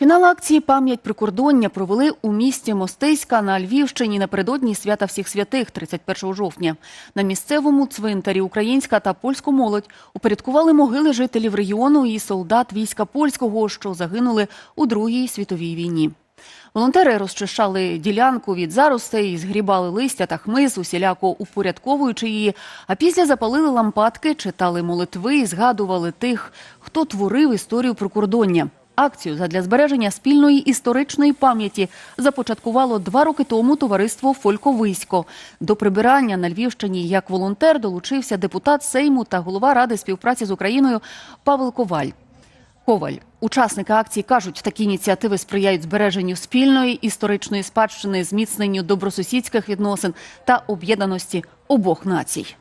Фінал акції Пам'ять прикордоння провели у місті Мостиська на Львівщині напередодні свята всіх святих 31 жовтня. На місцевому цвинтарі українська та польську молодь упорядкували могили жителів регіону і солдат війська польського, що загинули у Другій світовій війні. Волонтери розчищали ділянку від заростей, згрібали листя та хмиз, усіляко упорядковуючи її, а після запалили лампадки, читали молитви і згадували тих, хто творив історію прикордоння. Акцію задля збереження спільної історичної пам'яті започаткувало два роки тому товариство Фольковисько. До прибирання на Львівщині як волонтер долучився депутат Сейму та голова ради співпраці з Україною Павел Коваль. Коваль. Учасники акції кажуть, такі ініціативи сприяють збереженню спільної історичної спадщини, зміцненню добросусідських відносин та об'єднаності обох націй.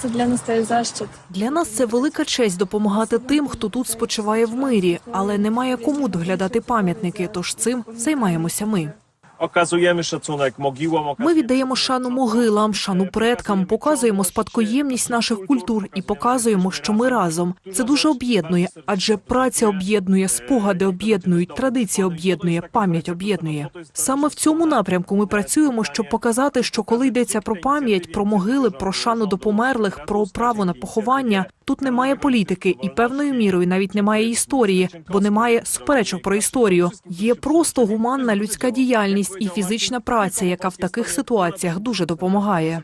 Це для нас той защит. Для нас це велика честь допомагати тим, хто тут спочиває в мирі, але немає кому доглядати пам'ятники. Тож цим займаємося ми. Okazujemy szacunek mogiłom, Ми віддаємо шану могилам, шану предкам, показуємо спадкоємність наших культур і показуємо, що ми разом. Це дуже об'єднує, адже праця об'єднує, спогади об'єднують, традиція об'єднує, пам'ять об'єднує. Саме в цьому напрямку ми працюємо, щоб показати, що коли йдеться про пам'ять, про могили, про шану до померлих, про право на поховання, тут немає політики і певною мірою навіть немає історії, бо немає суперечок про історію. Є просто гуманна людська діяльність і фізична праця, яка в таких ситуаціях дуже допомагає.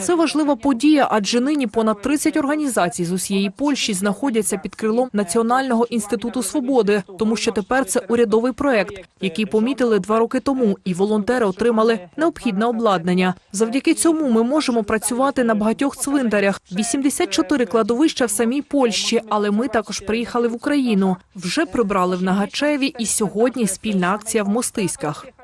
Це важлива подія, адже нині понад 30 організацій з усієї Польщі знаходяться під крилом Національного інституту свободи, тому що тепер це урядовий проект, який помітили два роки тому, і волонтери отримали необхідне обладнання. Завдяки цьому ми можемо працювати на багатьох цвинтарях. 84 кладовища в самій Польщі, але ми також приїхали в Україну. Вже прибрали в Нагачеві, і сьогодні спільна акція в Мостиськах.